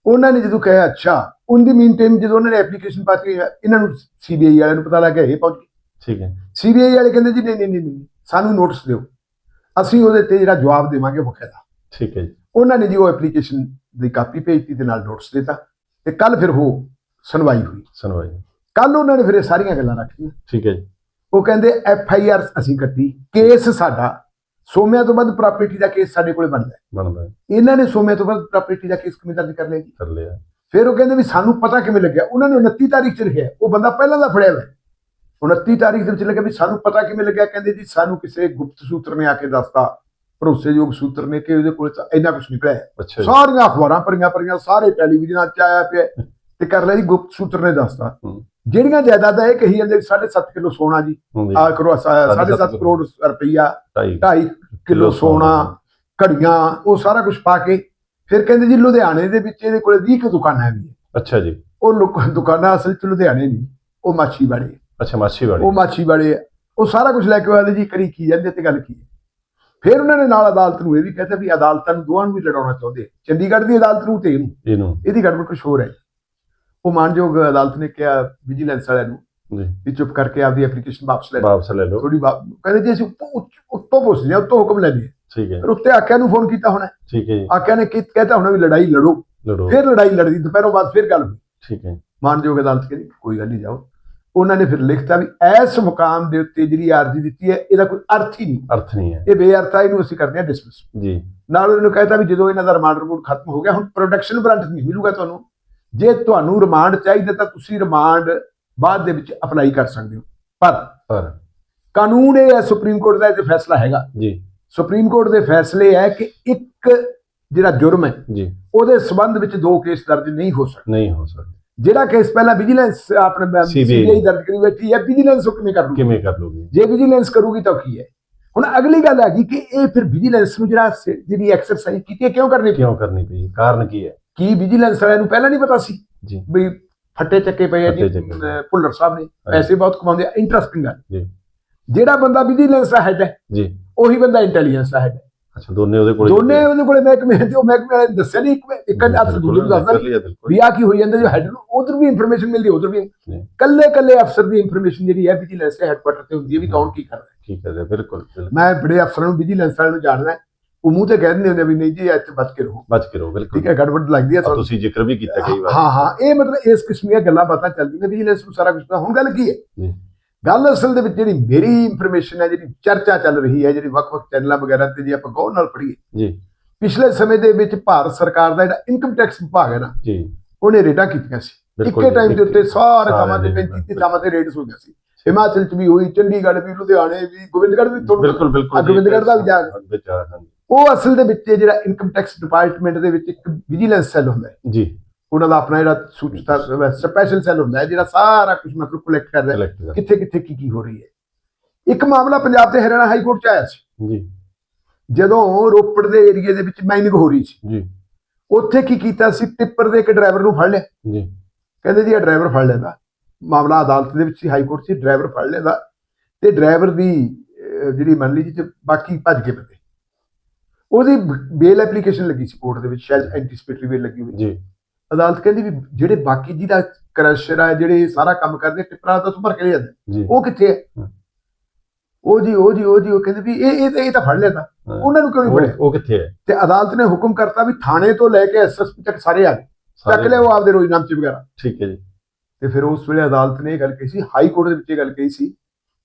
ਉਹਨਾਂ ਨੇ ਜਦੋਂ ਕਿਹਾ ਅੱਛਾ ਉਹਦੀ ਮੀਨ ਟਾਈਮ ਜਦੋਂ ਉਹਨਾਂ ਨੇ ਐਪਲੀਕੇਸ਼ਨ ਪਾਤੀ ਇਹਨਾਂ ਨੂੰ ਸੀਬੀਆਈ ਵਾਲਿਆਂ ਨੂੰ ਪਤਾ ਲੱਗ ਗਿਆ ਇਹ ਪਹੁੰਚ ਗਏ। ਠੀਕ ਹੈ। ਸੀਬੀਆਈ ਵਾਲੇ ਕਹਿੰਦੇ ਜੀ ਨਹੀਂ ਨਹੀਂ ਨਹੀਂ ਸਾਨੂੰ ਨੋਟਿਸ ਦਿਓ। ਅਸੀਂ ਉਹਦੇ ਤੇ ਜਿਹੜਾ ਜਵਾਬ ਦੇਵਾਂਗੇ ਬਕਾਇਦਾ ਠੀਕ ਹੈ ਜੀ। ਉਹਨਾਂ ਨੇ ਜੀ ਉਹ ਐਪਲੀਕੇਸ਼ਨ ਦੀ ਕਾਪੀ ਭੇਜਤੀ ਤੇ ਨਾਲ ਨੋਟਿਸ ਦਿੱਤਾ। ਤੇ ਕੱਲ ਫਿਰ ਉਹ ਸੁਣਵਾਈ ਹੋਈ। ਸੁਣਵਾਈ। ਕੱਲ ਉਹਨਾਂ ਨੇ ਫਿਰ ਇਹ ਸਾਰੀਆਂ ਗੱਲਾਂ ਰੱਖੀਆਂ। ਠੀਕ ਹੈ ਜੀ। ਉਹ ਕਹਿੰਦੇ ਐਫ ਆਈ ਆਰ ਅਸੀਂ ਕੱਟੀ। ਕੇਸ ਸਾਡਾ ਸੋਮਿਆਂ ਤੋਂ ਬਾਅਦ ਪ੍ਰਾਪਰਟੀ ਦਾ ਕੇਸ ਸਾਡੇ ਕੋਲੇ ਬਣਦਾ ਹੈ। ਬਣਦਾ ਹੈ, ਇਹਨਾਂ ਨੇ ਸੋਮਿਆਂ ਤੋਂ ਬਾਅਦ ਪ੍ਰਾਪਰਟੀ ਦਾ ਕੇਸ ਕਿਵੇਂ ਦਰਜ ਕਰ ਲਿਆ ਜੀ? ਕਰ ਲਿਆ। ਫਿਰ ਉਹ ਕਹਿੰਦੇ ਵੀ ਸਾਨੂੰ ਪਤਾ ਕਿਵੇਂ ਲੱਗਿਆ। ਉਹਨਾਂ ਨੇ 29 ਤਾਰੀਖ ਚ ਲਿਖਿਆ। ਉਹ ਬੰਦਾ ਪਹਿਲਾਂ ਦਾ ਫੜਿਆ ਹੋਇਆ 29 ਤਾਰੀਖ ਦੇ ਵਿੱਚ ਲੱਗਿਆ ਵੀ ਸਾਨੂੰ ਪਤਾ ਕਿਵੇਂ ਲੱਗਿਆ। ਕਹਿੰਦੇ ਜੀ ਸਾਨੂੰ ਕਿਸੇ ਗੁਪਤ ਸੂਤਰ ਨੇ ਆ ਕੇ ਦੱਸਤਾ। ਭਰੋਸੇਯੋਗ ਸੂਤਰ ਨੇ ਕਿ ਉਹਦੇ ਕੋਲ ਤਾਂ ਇੰਨਾ ਕੁਝ ਨਿਕਲਿਆ ਹੈ। ਅੱਛਾ ਜੀ। ਸਾਰੀਆਂ ਅਖਬਾਰਾਂ ਭਰੀਆਂ ਭਰੀਆਂ ਸਾਰੇ ਟੈਲੀਵਿਜ਼ਨਾਂ 'ਚ ਆਇਆ ਪਿਆ ਹੈ। ਤੇ ਕਰ ਲਿਆ ਜੀ ਗੁਪਤ ਸੂਤਰ ਨੇ ਦੱਸਤਾ। ਹੂੰ। ਜਿਹੜੀਆਂ ਜਾਇਦਾਦਾਂ ਇਹ ਕਹੀ ਜਾਂਦੇ 7.5 ਕਿਲੋ ਸੋਨਾ ਜੀ ਆ ਕਰੋ 7.5 7.5 ਕਰੋੜ ਰੁਪਈਆ ਢਾਈ 2.5 ਕਿਲੋ ਸੋਨਾ। ਘੜੀਆਂ ਉਹ ਸਾਰਾ ਕੁਝ ਪਾ ਕੇ ਫਿਰ ਕਹਿੰਦੇ ਜੀ ਲੁਧਿਆਣੇ ਦੇ ਵਿੱਚ ਇਹਦੇ ਕੋਲੇ 20 ਕੁ ਦੁਕਾਨਾਂ ਵੀ ਅੱਛਾ ਜੀ। ਉਹ ਲੋਕ ਦੁਕਾਨਾਂ ਅਸਲ ਚ ਲੁਧਿਆਣੇ ਨਹੀਂ ਉਹ ਮਾਛੀ ਵਾਲੇ ਆ। ਅੱਛਾ ਮਾਛੀ ਵਾਲੀ ਉਹ ਮਾਛੀ ਵਾਲੇ ਆ। ਉਹ ਸਾਰਾ ਕੁਝ ਲੈ ਕੇ ਆਦੇ ਜੀ ਕਰੀ ਕੀ ਜਾਂਦੇ ਤੇ ਗੱਲ ਕੀ ਫਿਰ ਉਹਨਾਂ ਨੇ ਨਾਲ ਅਦਾਲਤ ਨੂੰ ਇਹ ਵੀ ਕਹਿੰਦਾ ਵੀ ਅਦਾਲਤਾਂ ਨੂੰ ਦੋਵਾਂ ਨੂੰ ਵੀ ਲੜਾਉਣਾ ਚਾਹੁੰਦੇ। ਚੰਡੀਗੜ੍ਹ ਦੀ ਅਦਾਲਤ ਨੂੰ ਤੇ ਇਹਨੂੰ। ਇਹਨੂੰ। ਇਹਦੀ ਗੜਬੜ ਕੁਝ ਹੋਰ ਹੈ। ਉਹ ਮਾਨਯੋਗ ਅਦਾਲਤ ਨੇ ਕਿਹਾ ਵਿਜੀਲੈਂਸ ਵਾਲਿਆਂ ਨੂੰ ਜੀ। ਵੀ ਚੁੱਪ ਕਰਕੇ ਆਪਦੀ ਐਪਲੀਕੇਸ਼ਨ ਵਾਪਸ ਲੈ ਲਓ। ਵਾਪਸ ਲੈ ਲਓ। ਥੋੜੀ ਕਹਿੰਦੇ ਜੀ ਅਸੀਂ ਉੱਤੋਂ- ਪੁੱਛਦੇ ਹਾਂ ਉੱਤੋਂ ਹੁਕਮ ਲੈਂਦੇ ਹਾਂ। ਠੀਕ ਹੈ। ਫਿਰ ਉੱਤੇ ਆਕਿਆ ਨੂੰ ਫੋਨ ਕੀਤਾ ਹੋਣਾ। ਠੀਕ ਹੈ ਜੀ। ਆਕਿਆ ਨੇ ਕੀ ਕਹਿਤਾ ਹੋਣਾ ਵੀ ਲੜਾਈ ਲੜੋ। ਲੜੋ। ਫਿਰ ਲੜਾਈ ਲੜਦੀ ਦੁਪਹਿਰੋਂ ਬਾਅਦ ਫਿਰ ਗੱਲ ਹੋਈ। ਠੀਕ ਹੈ। ਮਾਨਯੋਗ ਅਦਾਲਤ ਕਹਿੰਦੀ ਕੋਈ ਗੱਲ ਨਹੀਂ ਜਾਓ। ਉਹਨਾਂ ਨੇ ਫਿਰ ਲਿਖਤਾ ਵੀ ਇਸ ਮੁਕਾਮ ਦੇ ਉੱਤੇ ਜਿਹੜੀ ਅਰਜ਼ੀ ਦਿੱਤੀ ਹੈ ਇਹਦਾ ਕੋਈ ਅਰਥ ਹੀ ਨਹੀਂ। ਅਰਥ ਨਹੀਂ ਹੈ। ਇਹ ਬੇਅਰਥ ਇਹਨੂੰ ਅਸੀਂ ਕਰਦੇ ਹਾਂ ਡਿਸਮਿਸ ਜੀ। ਨਾਲ ਉਹਨੂੰ ਕਹਿਤਾ ਵੀ ਜਦੋਂ ਇਹਨਾਂ ਦਾ ਰਿਮਾਂਡ ਰਿਪੋਰਟ ਖਤਮ ਹੋ ਗਿਆ ਹੁਣ ਪ੍ਰੋਡਕਸ਼ਨ ਵਾਰੰਟ ਨਹੀਂ ਮਿਲੂਗਾ ਤੁਹਾਨੂੰ। ਜੇ ਤੁਹਾਨੂੰ ਰਿਮਾਂਡ ਚਾਹੀਦਾ ਤਾਂ ਤੁਸੀਂ ਰਿਮਾਂਡ ਬਾਅਦ ਦੇ ਵਿੱਚ ਅਪਲਾਈ ਕਰ ਸਕਦੇ ਹੋ। ਪਰ ਪਰ ਕਾਨੂੰਨ ਇਹ ਹੈ ਸੁਪਰੀਮ ਕੋਰਟ ਦਾ ਇਹ ਫੈਸਲਾ ਹੈਗਾ। ਜੀ। ਸੁਪਰੀਮ ਕੋਰਟ ਦੇ ਫੈਸਲੇ ਹੈ ਕਿ ਇੱਕ ਜਿਹੜਾ ਜੁਰਮ ਹੈ ਜੀ। ਉਹਦੇ ਸਬੰਧ ਵਿੱਚ ਦੋ ਕੇਸ ਦਰਜ ਨਹੀਂ ਹੋ ਸਕਦੇ। ਨਹੀਂ ਹੋ ਸਕਦਾ। ਜਿਹੜਾ ਕੇਸ ਪਹਿਲਾਂ ਵਿਜੀਲੈਂਸ ਆਪਣੇ ਸੀਬੀਆਈ ਦਰਜ ਕਰੀ ਬੈਠੀ ਹੈ ਵਿਜੀਲੈਂਸ ਉਹ ਕਿਵੇਂ ਕਰ ਲੂਗੀ? ਕਿਵੇਂ ਕਰ ਲੋਗੇ? ਜੇ ਵਿਜੀਲੈਂਸ ਕਰੂਗੀ ਤਾਂ ਕੀ ਹੈ? ਹੁਣ ਅਗਲੀ ਗੱਲ ਹੈਗੀ ਕਿ ਇਹ ਫਿਰ ਵਿਜੀਲੈਂਸ ਨੂੰ ਜਿਹੜਾ ਜਿਹੜੀ ਐਕਸਰਸਾਈਜ਼ ਕੀਤੀ ਹੈ ਕਿਉਂ ਕਰਨੀ ਕਿਉਂ ਕਰਨੀ ਪਈ? ਕਾਰਨ ਕੀ ਹੈ? ਕੀ ਵਿਜੀਲੈਂਸ ਵਾਲਿਆਂ ਨੂੰ ਪਹਿਲਾਂ ਨਹੀਂ ਪਤਾ ਸੀ ਜੀ। ਵੀ ਫੱਟੇ ਚੱਕੇ ਪਏ ਆ ਜੀ ਫੱਟੇ ਚੱਕੇ ਪਏ। ਅਹ ਭੁੱਲਰ ਸਾਹਿਬ ਨੇ ਪੈਸੇ ਬਹੁਤ ਕਮਾਉਂਦੇ ਆ ਇੰਟਰਸਟਿੰਗ ਗੱਲ। ਜੀ। ਜਿਹੜਾ ਬੰਦਾ ਵਿਜੀਲੈਂਸ ਦਾ ਹੈਡ ਹੈ ਜੀ। ਉਹੀ ਬੰਦਾ ਇੰਟੈਲੀਜੈਂਸ ਦਾ ਹੈਡ ਹੈ। ਅੱਛਾ ਦੋਨੇ ਉਹਦੇ ਕੋਲ ਦੋਨੇ ਉਹਦੇ ਕੋਲੇ ਮਹਿਕਮੇ ਤੇ ਉਹ ਮਹਿਕਮੇ ਵਾਲੇ ਨੇ ਦੱਸਿਆ ਨਹੀਂ ਇੱਕ ਇੱਕ ਅਫਸਰ ਦੂਜੇ ਨੂੰ ਦੱਸਦਾ ਨਹੀਂ ਵੀ ਆ ਕੀ ਹੋਈ ਜਾਂਦਾ ਜੋ ਹੈਡ ਨੂੰ ਉਧਰ ਵੀ ਇਨਫੋਰਮੇਸ਼ਨ ਮਿਲਦੀ ਉਧਰ ਵੀ। ਜੀ। ਕੱਲੇ ਕੱਲੇ ਅਫਸਰ ਦੀ ਇਨਫੋਰਮੇਸ਼ਨ ਜਿਹੜੀ ਹੈ ਵਿਜੀਲੈਂਸ ਦੇ ਹੈਡਕੁਆਟਰ ਤੇ ਹੁੰਦੀ ਹੈ ਵੀ ਕੌਣ ਕੀ ਕਰ ਰਿਹਾ ਠੀਕ ਹੈ ਜੀ, ਬਿਲਕੁਲ ਬਿਲਕੁਲ। ਮੈਂ ਬੜੇ ਅਫਸਰਾਂ ਨੂੰ ਵਿਜੀਲੈਂਸ ਵਾਲਿਆਂ ਨੂੰ ਜਾਣਦਾ। ਉਹ ਮੂੰਹ ਤੇ ਕਹਿ ਦਿੰਦੇ ਹੁੰਦੇ ਵੀ ਨਹੀਂ ਜੀ ਇੱਥੇ ਬਚ ਕੇ ਰਹੋ। ਬਚ ਕੇ ਰਹੋ ਬਿਲਕੁਲ। ਠੀਕ ਹੈ ਗੜਬੜ ਲੱਗਦੀ ਹੈ ਤੁਹਾਨੂੰ ਤੁਸੀਂ ਜ਼ਿਕਰ ਵੀ ਕੀਤਾ ਕਈ ਵਾਰ। ਹਾਂ ਹਾਂ ਇਹ ਮਤਲਬ ਇਸ ਕਿਸਮ ਦੀਆਂ ਗੱਲਾਂ ਬਾਤਾਂ ਚੱਲਦੀਆਂ ਨੇ ਵਿਜੀਲੈਂਸ ਨੂੰ ਸਾਰਾ ਕੁਝ ਪਤਾ। ਹੁਣ ਗੱਲ ਕੀ ਹੈ। ਗੱਲ ਅਸਲ ਦੇ ਵਿੱਚ ਜਿਹੜੀ ਮੇਰੀ ਇਨਫੋਰਮੇਸ਼ਨ ਹੈ ਜਿਹੜੀ ਚਰਚਾ ਚੱਲ ਰਹੀ ਹੈ ਜਿਹੜੀ ਵੱਖ-ਵੱਖ ਚੈਨਲਾਂ ਵਗੈਰਾ ਤੇ ਜੇ ਆਪਾਂ ਗੌਰ ਨਾਲ ਪੜ੍ਹੀਏ। ਜੀ। ਪਿਛਲੇ ਸਮੇਂ ਦੇ ਵਿੱਚ ਭਾਰਤ ਸਰਕਾਰ ਦਾ ਜਿਹੜਾ ਇਨਕਮ ਟੈਕਸ ਵਿਭਾਗ ਹੈ ਨਾ ਜੀ। ਉਹਨੇ ਰੇਡਾਂ ਕੀਤੀਆਂ ਸੀ। ਇੱਕੇ ਟਾਈਮ ਦੇ ਉੱਤੇ ਸਾਰੇ ਥਾਵਾਂ ਤੇ ਦੇ 35 30 ਥਾਵਾਂ ਤੇ ਰੇਡਸ ਹੋ ਗਿਆ ਸੀ। ਹਿਮਾਚਲ ਚ ਵੀ ਹੋਈ ਚੰਡੀਗੜ੍ਹ ਵੀ ਲੁਧਿਆਣੇ ਵੀ ਗੋਬਿੰਦਗੜ੍ਹ ਵੀ ਤੁਹਾਨੂੰ ਬਿਲਕੁਲ ਬਿਲਕੁਲ ਗੋਬਿੰਦਗੜ੍ਹ ਦਾ ਵੀ ਜਾ। ਉਹ ਅਸਲ ਦੇ ਵਿੱਚ ਜਿਹੜਾ ਇਨਕਮ ਟੈਕਸ ਡਿਪਾਰਟਮੈਂਟ ਦੇ ਵਿੱਚ ਇੱਕ ਵਿਜੀਲੈਂਸ ਸੈੱਲ ਹੁੰਦਾ ਹੈ। ਜੀ। ਉਹਨਾਂ ਦਾ ਆਪਣਾ ਜਿਹੜਾ ਸੂਚਤਾ ਸਪੈਸ਼ਲ ਸੈੱਲ ਹੁੰਦਾ ਹੈ ਜਿਹੜਾ ਸਾਰਾ ਕੁਝ ਮਤਲਬ ਕਲੈਕਟ ਕਰਦਾ ਹੈ। ਕਿੱਥੇ ਕਿੱਥੇ ਕੀ ਕੀ ਹੋ ਰਹੀ ਹੈ। ਇੱਕ ਮਾਮਲਾ ਪੰਜਾਬ ਤੇ ਹਰਿਆਣਾ ਹਾਈ ਕੋਰਟ ਚ ਆਇਆ ਸੀ। ਜੀ। ਜਦੋਂ ਰੋਪੜ ਦੇ ਏਰੀਏ ਦੇ ਵਿੱਚ ਮਾਈਨਿੰਗ ਹੋ ਰਹੀ ਸੀ। ਜੀ। ਉੱਥੇ ਕੀ ਕੀਤਾ ਸੀ? ਟਿੱਪਰ ਦੇ ਇੱਕ ਡਰਾਈਵਰ ਨੂੰ ਫੜ ਲਿਆ। ਜੀ। ਕਹਿੰਦੇ ਜੀ ਇਹ ਡਰਾਈਵਰ ਫੜ ਲੈਂਦਾ। ਮਾਮਲਾ ਅਦਾਲਤ ਦੇ ਵਿੱਚ ਸੀ ਹਾਈ ਕੋਰਟ 'ਚ ਡਰਾਈਵਰ ਫੜ ਲੈਂਦਾ। ਤੇ ਡਰਾਈਵਰ ਦੀ ਜਿਹੜੀ ਮੰਨ ਲਈ ਜੀ ਤੇ ਬਾਕੀ ਭੱਜ ਗਏ ਬੰਦੇ। ਉਹਦੀ ਬੇਲ ਐਪਲੀਕੇਸ਼ਨ ਲੱਗੀ ਸੀ ਕੋਰਟ ਦੇ ਵਿੱਚ ਸ਼ਾਇਦ ਐਂਟੀਸਪੇਟਰੀ ਬੇਲ ਲੱਗੀ ਹੋਈ। ਜੀ। ਅਦਾਲਤ ਕਹਿੰਦੀ ਵੀ ਜਿਹੜੇ ਬਾਕੀ ਜਿਹਦਾ ਕਰਸ਼ਰ ਆ ਜਿਹੜੇ ਸਾਰਾ ਕੰਮ ਕਰਦੇ ਟਿੱਪਰਾਂ ਦਾ ਤੋਂ ਭਰ ਕੇ ਲੈ ਜਾਂਦੇ ਉਹ ਕਿੱਥੇ ਹੈ। ਉਹ ਜੀ ਉਹ ਜੀ ਉਹ ਜੀ ਉਹ ਕਹਿੰਦੇ ਵੀ ਇਹ ਇਹ ਤਾਂ- ਇਹ ਤਾਂ ਫੜ ਲੈਂਦਾ। ਉਹਨਾਂ ਨੂੰ ਕਿਉਂ ਨਹੀਂ ਫੜਿਆ? ਉਹ ਕਿੱਥੇ ਹੈ ਤੇ ਅਦਾਲਤ ਨੇ ਹੁਕਮ ਕਰਤਾ ਵੀ ਥਾਣੇ ਤੋਂ ਲੈ ਕੇ ਐਸਐਸਪੀ ਤੱਕ ਸਾਰੇ ਆ ਗਏ। ਚੱਕ ਲਿਆ ਉਹ ਆਪਦੇ ਰੋਜ਼ਨਾਮਚੇ ਵਗੈਰਾ। ਠੀਕ ਹੈ ਜੀ। ਤੇ ਫਿਰ ਉਸ ਵੇਲੇ ਅਦਾਲਤ ਨੇ ਇਹ ਗੱਲ ਕਹੀ ਸੀ ਹਾਈ ਕੋਰਟ ਦੇ ਵਿੱਚ ਇਹ ਗੱਲ ਕਹੀ ਸੀ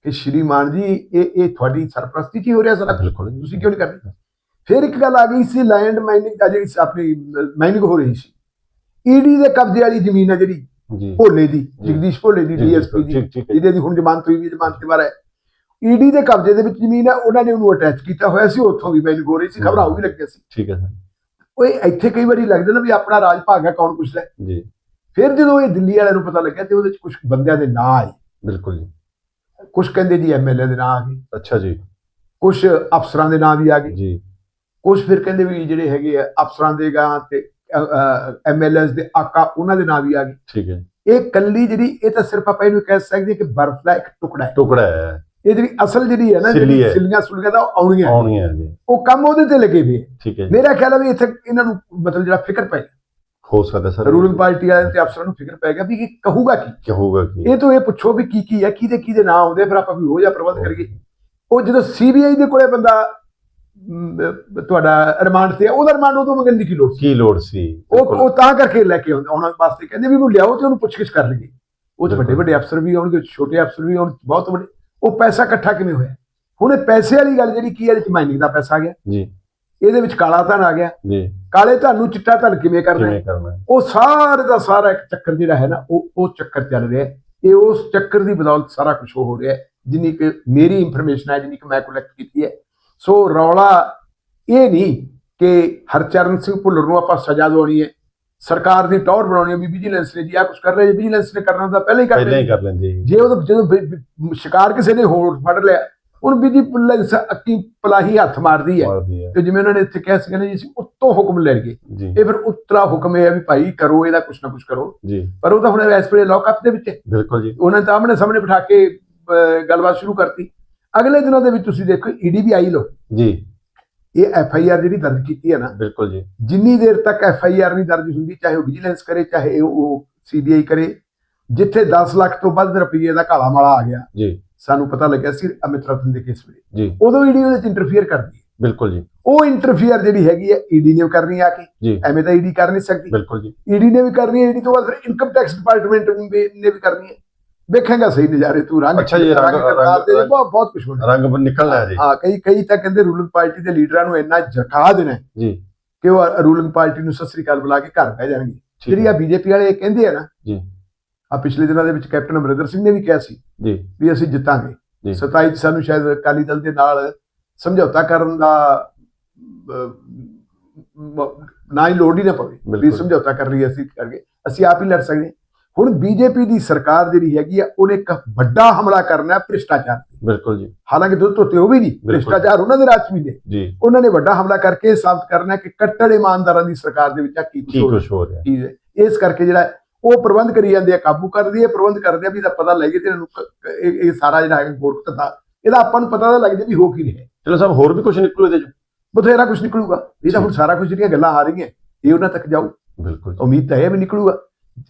ਕਿ ਸ਼੍ਰੀਮਾਨ ਜੀ ਇਹ ਇਹ ਤੁਹਾਡੀ ਸਰਪ੍ਰਸਤੀ ਕੀ ਹੋ ਰਿਹਾ ਸਾਰਾ? ਬਿਲਕੁਲ। ਤੁਸੀਂ ਕਿਉਂ ਨਹੀਂ ਕਰ ਰਹੇ ਫਿਰ ਇੱਕ ਗੱਲ ਆ ਗਈ ਸੀ ਲੈਂਡ ਮਾਈਨਿੰਗ ਦਾ ਜਿਹੜੀ ਆਪਣੀ ਮਾਈਨਿੰਗ ਹੋ ਰਹੀ ਸੀ। ਈਡੀ ਦੇ ਕਬਜ਼ੇ ਵਾਲੀ ਜ਼ਮੀਨ ਹੈ ਜਿਹੜੀ ਭੋਲੇ ਦੀ। ਜਗਦੀਸ਼ ਭੋਲੇ ਦੀ ਡੀਐਸਪੀ ਦੀ। ਜਿਹਦੇ ਦੀ ਹੁਣ ਜ਼ਮਾਨਤ ਹੋਈ ਵੀ ਜ਼ਮਾਨਤ ਤੇ ਬਾਰੇ। ਈਡੀ ਦੇ ਕਬਜ਼ੇ ਦੇ ਵਿੱਚ ਜ਼ਮੀਨ ਹੈ ਉਹਨਾਂ ਨੇ ਉਹਨੂੰ ਅਟੈਚ ਕੀਤਾ ਹੋਇਆ ਸੀ ਉੱਥੋਂ ਵੀ ਮਾਈਨਿੰਗ ਹੋ ਰਹੀ ਸੀ ਖਬਰਾਂ ਉਹ ਵੀ ਲੱਗੀਆਂ ਸੀ। ਠੀਕ ਹੈ ਸਰ। ਓਏ ਇੱਥੇ ਕਈ ਵਾਰੀ ਲੱਗਦਾ ਨਾ ਵੀ ਆਪਣਾ ਰਾਜ ਭਾਗ ਹੈ ਕੌਣ ਪੁੱਛਦਾ। ਜੀ। ਫਿਰ ਜਦੋਂ ਇਹ ਦਿੱਲੀ ਵਾਲਿਆਂ ਨੂੰ ਪਤਾ ਲੱਗਿਆ ਤੇ ਉਹਦੇ ਵਿੱਚ ਕੁਝ ਬੰਦਿਆਂ ਦੇ ਨਾਂ ਆਏ। ਬਿਲਕੁਲ ਜੀ। ਕੁਝ ਕਹਿੰਦੇ ਜੀ ਐਮਐਲਏ ਦੇ ਨਾਂ ਆ ਗਏ। ਅੱਛਾ ਜੀ। ਕੁਝ ਅਫਸਰਾਂ ਦੇ ਨਾਂ ਵੀ ਆ ਗਏ। ਜੀ। ਕੁਝ ਫਿਰ ਕਹਿੰਦੇ ਵੀ ਜਿਹੜੇ ਹੈਗੇ ਆ ਅਫਸਰਾਂ ਦੇ ਗਾਂ ਤੇ ਐਮਐਲਏਸ ਦੇ ਆਕਾ ਉਹਨਾਂ ਦੇ ਨਾਂ ਵੀ ਆ ਗਏ। ਠੀਕ ਹੈ। ਇਹ ਕੱਲੀ ਜਿਹੜੀ ਇਹ ਤਾਂ ਸਿਰਫ ਆਪਾਂ ਇਹਨੂੰ ਕਹਿ ਸਕਦੇ ਹਾਂ ਕਿ ਬਰਫ਼ ਦਾ ਇੱਕ ਟੁਕੜਾ ਹੈ। ਟੁਕੜਾ ਹੈ। ਇਹ ਜਿਹੜੀ ਅਸਲ ਜਿਹੜੀ ਹੈ ਨਾ ਜਿਹੜੀ ਹੈ। ਸਿੱਲੀਆਂ ਸੁਲੀਆਂ ਦਾ ਆਉਣੀਆਂ ਆਉਣੀਆਂ ਹੈ ਜੀ ਉਹ ਕੰਮ ਉਹਦੇ ਤੇ ਲੱਗੇ ਆ। ਠੀਕ ਹੈ ਜੀ। ਮੇਰਾ ਖਿਆਲ ਹੈ ਵੀ ਇੱਥੇ ਇਹਨਾਂ ਨੂੰ ਮਤਲਬ ਜਿਹੜਾ ਫਿਕਰ ਪੈ ਗਿਆ। ਹੋ ਸਕਦਾ ਸਰ ਰੂਲਿੰਗ ਪਾਰਟੀ ਵਾਲਿਆਂ ਤੇ ਅਫਸਰਾਂ ਨੂੰ ਫਿਕਰ ਪੈ ਗਿਆ ਵੀ ਇਹ ਕਹੂਗਾ ਕੀ? ਕੀ ਹੋਊਗਾ ਕੀ? ਇਹ ਤੋਂ ਇਹ ਪੁੱਛੋ ਵੀ ਕੀ ਕੀ ਹੈ ਕਿਹਦੇ ਕਿਹਦੇ ਨਾਂ ਆਉਂਦੇ ਫਿਰ ਆਪਾਂ ਵੀ ਉਹ ਜਿਹਾ ਪ੍ਰਬੰਧ ਕਰੀਏ। ਉਹ ਜਦੋਂ ਸੀਬੀਆਈ ਦੇ ਕੋਲੇ ਬੰਦਾ ਤੁਹਾਡਾ ਰਿਮਾਂਡ ਤੇ ਉਹਦਾ ਰਿਮਾਂਡ ਉਦੋਂ ਮੰਗਣ ਦੀ ਕੀ ਲੋੜ ਸੀ? ਕੀ ਲੋੜ ਸੀ? ਉਹ ਤਾਂ ਕਰਕੇ ਲੈ ਕੇ ਆਉਂਦੇ ਉਹਨਾਂ ਵਾਸਤੇ ਕਹਿੰਦੇ ਵੀ ਉਹਨੂੰ ਲਿਆਓ ਤੇ ਉਹਨੂੰ ਪੁੱਛਗਿੱਛ ਕਰ ਲਈਏ। ਉਹ 'ਚ ਵੱਡੇ। ਵੱਡੇ ਅਫਸਰ ਵੀ ਆਉਣਗੇ ਛੋਟੇ ਅਫਸਰ ਵੀ ਆਉਣ ਬਹੁਤ ਵੱਡੇ। ਉਹ ਪੈਸਾ ਇਕੱਠਾ ਕਿਵੇਂ ਹੋਇਆ? ਹੁਣ ਇਹ ਪੈਸੇ ਵਾਲੀ ਗੱਲ ਜਿਹੜੀ ਕੀ ਹੈ ਇਹਦੇ ਚ ਮਾਈਨਿੰਗ ਦਾ ਪੈਸਾ ਆ ਗਿਆ। ਜੀ। ਇਹਦੇ ਵਿੱਚ ਕਾਲਾ ਧਨ ਆ ਗਿਆ। ਜੀ। ਕਾਲੇ ਧਨ ਨੂੰ ਚਿੱਟਾ ਧਨ ਕਿਵੇਂ ਕਰਨਾ ਉਹ ਸਾਰੇ ਦਾ ਸਾਰਾ ਇੱਕ ਚੱਕਰ ਜਿਹੜਾ ਹੈ ਨਾ ਉਹ ਉਹ ਚੱਕਰ ਚੱਲ ਰਿਹਾ ਇਹ ਉਸ ਚੱਕਰ ਦੀ ਬਦੌਲਤ ਸਾਰਾ ਕੁਝ ਹੋ ਰਿਹਾ ਜਿੰਨੀ ਕਿ ਮੇਰੀ ਇਨਫੋਰਮੇਸ਼ਨ ਹੈ ਜਿੰਨੀ ਕਿ ਮੈਂ ਕਲੈਕਟ ਕੀਤੀ ਹੈ ਸੋ ਰੌਲਾ ਇਹ ਨਹੀਂ ਕਿ ਹਰਚਰਨ ਸਿੰਘ ਭੁੱਲਰ ਨੂੰ ਆਪਾਂ ਸਜ਼ਾ ਦਿਵਾਉਣੀ ਹੈ। ਸਰਕਾਰ ਦੀ ਟੌਰ ਬਣਾਉਣੀ ਹੈ। ਵੀ ਵਿਜੀਲੈਂਸ ਨੇ ਜੀ ਆ ਕੁਝ ਕਰ ਰਿਹਾ ਜੀ ਵਿਜੀਲੈਂਸ ਨੇ ਕਰਨਾ ਤਾਂ ਪਹਿਲਾਂ ਹੀ ਕਰ ਪਹਿਲਾਂ ਹੀ ਕਰ ਲੈਂਦੇ ਜੀ। ਉਹ ਜਦੋਂ ਸ਼ਿਕਾਰ ਕਿਸੇ ਨੇ ਹੋਰ ਫੜ ਲਿਆ ਹੁਣ ਵਿਜੀਲੈਂਸ ਅੱਕੀ ਪਲਾਹੀ ਹੱਥ ਮਾਰਦੀ ਹੈ। ਤੇ ਜਿਵੇਂ ਉਹਨਾਂ ਨੇ ਇੱਥੇ ਕਿਹਾ ਸੀ ਕਹਿੰਦੇ ਜੀ ਅਸੀਂ ਉੱਤੋਂ ਹੁਕਮ ਲੈ ਲਈਏ। ਇਹ ਫਿਰ ਉੱਤਰਾ ਹੁਕਮ ਹੈ ਵੀ ਭਾਈ ਕਰੋ ਇਹਦਾ ਕੁਛ ਨਾ ਕੁਛ ਕਰੋ। ਪਰ ਉਹ ਤਾਂ ਹੁਣ ਇਸ ਵੇਲੇ ਲੌਕਅਪ ਦੇ ਵਿੱਚ ਬਿਲਕੁਲ ਜੀ। ਉਹਨਾਂ ਨੇ ਤਾਂ ਆਮਣੇ ਸਾਹਮਣੇ ਬਿਠਾ ਕੇ ਗੱਲਬਾਤ ਸ਼ੁਰੂ ਕਰਤੀ। ਅਗਲੇ ਦਿਨਾਂ ਦੇ ਵਿੱਚ ਤੁਸੀਂ ਦੇਖੋ ਈਡੀ ਵੀ ਆਈ ਲੋ ਜੀ। ਇਹ ਐਫ ਆਈ ਆਰ ਜਿਹੜੀ ਦਰਜ ਕੀਤੀ ਹੈ ਨਾ ਬਿਲਕੁਲ ਜੀ। ਜਿੰਨੀ ਦੇਰ ਤੱਕ ਐਫ ਆਈ ਆਰ ਨਹੀਂ ਦਰਜ ਹੁੰਦੀ ਚਾਹੇ ਉਹ ਵਿਜੀਲੈਂਸ ਕਰੇ ਚਾਹੇ ਉਹ ਸੀਬੀਆਈ ਕਰੇ ਜਿੱਥੇ 10 ਲੱਖ ਤੋਂ ਵੱਧ ਰੁਪਏ ਦਾ ਕਾਲਾ ਮਾਲਾ ਆ ਗਿਆ ਜੀ। ਸਾਨੂੰ ਪਤਾ ਲੱਗਿਆ ਸੀ ਅਮਿਤ ਰਤਨ ਦੇ ਕੇਸ ਵੇਲੇ ਜੀ। ਉਦੋਂ ਈਡੀ ਉਹਦੇ ਚ ਇੰਟਰਫੀਅਰ ਕਰਦੀ ਹੈ। ਬਿਲਕੁਲ ਜੀ। ਉਹ ਇੰਟਰਫੀਅਰ ਜਿਹੜੀ ਹੈਗੀ ਹੈ ਈਡੀ ਨੇ ਕਰਨੀ ਆ ਕੇ। ਐਵੇਂ ਤਾਂ ਈਡੀ ਕਰ ਨਹੀਂ ਸਕਦੀ। ਬਿਲਕੁਲ ਜੀ। ਈਡੀ ਨੇ ਵੀ ਕਰਨੀ ਹੈ ਈਡੀ ਤੋਂ ਬਾਅਦ ਫਿਰ ਇਨਕਮ ਟੈਕਸ ਡਿਪਾਰਟਮੈਂਟ ਨੇ ਵੀ ਕਰਨੀ ਹੈ। ਵੇਖੇਗਾ ਸਹੀ ਨਜ਼ਾਰੇ ਤੂੰ ਰੰਗ ਅੱਛਾ ਜੀ, ਰੰਗ- ਕਰਤਾਰ ਰੰਗ- ਬਹੁਤ ਬਹੁਤ ਕੁਝ ਹੋਣਾ ਰੰਗ ਨਿਕਲਣਾ ਹੈ ਜੀ। ਹਾਂ ਕਈ ਕਈ ਤਾਂ ਕਹਿੰਦੇ ਰੂਲਿੰਗ ਪਾਰਟੀ ਦੇ ਲੀਡਰਾਂ ਨੂੰ ਇੰਨਾ ਜਕਾ ਦੇਣਾ ਜੀ। ਕਿ ਉਹ ਰੂਲਿੰਗ ਪਾਰਟੀ ਨੂੰ ਸਤਿ ਸ੍ਰੀ ਅਕਾਲ ਬੁਲਾ ਕੇ ਘਰ ਬਹਿ ਜਾਣਗੇ। ਜਿਹੜੀ ਆ ਬੀਜੇਪੀ ਵਾਲੇ ਕਹਿੰਦੇ ਆ ਨਾ ਜੀ। ਆ ਪਿਛਲੇ ਦਿਨਾਂ ਦੇ ਵਿੱਚ ਕੈਪਟਨ ਅਮਰਿੰਦਰ ਸਿੰਘ ਨੇ ਵੀ ਕਿਹਾ ਸੀ ਜੀ। ਵੀ ਅਸੀਂ ਜਿੱਤਾਂਗੇ। ਜੀ। 27 ਚ ਸਾਨੂੰ ਸ਼ਾਇਦ ਅਕਾਲੀ ਦਲ ਦੇ ਨਾਲ ਸਮਝੌਤਾ ਕਰਨ ਦਾ ਨਾ ਹੀ ਲੋੜ ਹੀ ਨਾ ਪਵੇ ਵੀ। ਸਮਝੌਤਾ ਕਰ ਲਈ ਅਸੀਂ ਕਰਕੇ ਅਸੀਂ ਆਪ ਹੀ ਲੜ ਸਕਦੇ ਹਾਂ। ਹੁਣ ਬੀਜੇਪੀ ਦੀ ਸਰਕਾਰ ਜਿਹੜੀ ਹੈਗੀ ਆ ਉਹਨੇ ਇੱਕ ਵੱਡਾ ਹਮਲਾ ਕਰਨਾ ਹੈ ਭ੍ਰਿਸ਼ਟਾਚਾਰ ਤੇ। ਬਿਲਕੁਲ ਜੀ। ਹਾਲਾਂਕਿ ਦੁੱਧ ਧੋਤੇ ਉਹ ਵੀ ਨਹੀਂ ਭ੍ਰਿਸ਼ਟਾਚਾਰ ਉਹਨਾਂ ਦੇ ਰਾਜ 'ਚ ਵੀ ਨੇ। ਜੀ। ਉਹਨਾਂ ਨੇ ਵੱਡਾ ਹਮਲਾ ਕਰਕੇ ਇਹ ਸਾਬਤ ਕਰਨਾ ਹੈ ਕਿ ਕੱਟੜ ਇਮਾਨਦਾਰਾਂ ਦੀ ਸਰਕਾਰ ਦੇ ਵਿੱਚ ਆ ਕੀ ਕੁਝ ਹੋ ਰਿਹਾ। ਇਸ ਕਰਕੇ ਜਿਹੜਾ ਉਹ ਪ੍ਰਬੰਧ ਕਰੀ ਜਾਂਦੇ ਆ ਕਾਬੂ ਕਰਦੀ ਹੈ ਪ੍ਰਬੰਧ ਕਰਦੇ ਆ ਵੀ ਇਹਦਾ ਪਤਾ ਲੱਗੇ ਤੇ ਇਹਨਾਂ ਇਹ ਇਹ ਸਾਰਾ ਜਿਹੜਾ ਹੈ ਗੋਰਖ ਧੰਦਾ ਇਹਦਾ ਆਪਾਂ ਨੂੰ ਪਤਾ ਤਾਂ ਲੱਗ ਜੇ ਵੀ ਹੋ ਕੀ ਰਿਹਾ। ਚਲੋ ਸਾਹਿਬ ਹੋਰ ਵੀ ਕੁਝ ਨਿਕਲੂ ਇਹਦੇ ਚ? ਬਥੇਰਾ ਕੁਝ ਨਿਕਲੂਗਾ। ਇਹ ਤਾਂ ਹੁਣ ਸਾਰਾ ਕੁਝ ਜਿਹੜੀਆਂ ਗੱਲਾਂ ਆ ਰਹੀਆਂ ਇਹ ਉਹਨਾਂ ਤੱਕ ਜਾਊ। ਬਿਲਕੁਲ ਉਮੀਦ ਤਾਂ ਹੈ ਵੀ ਨਿਕਲੂਗਾ।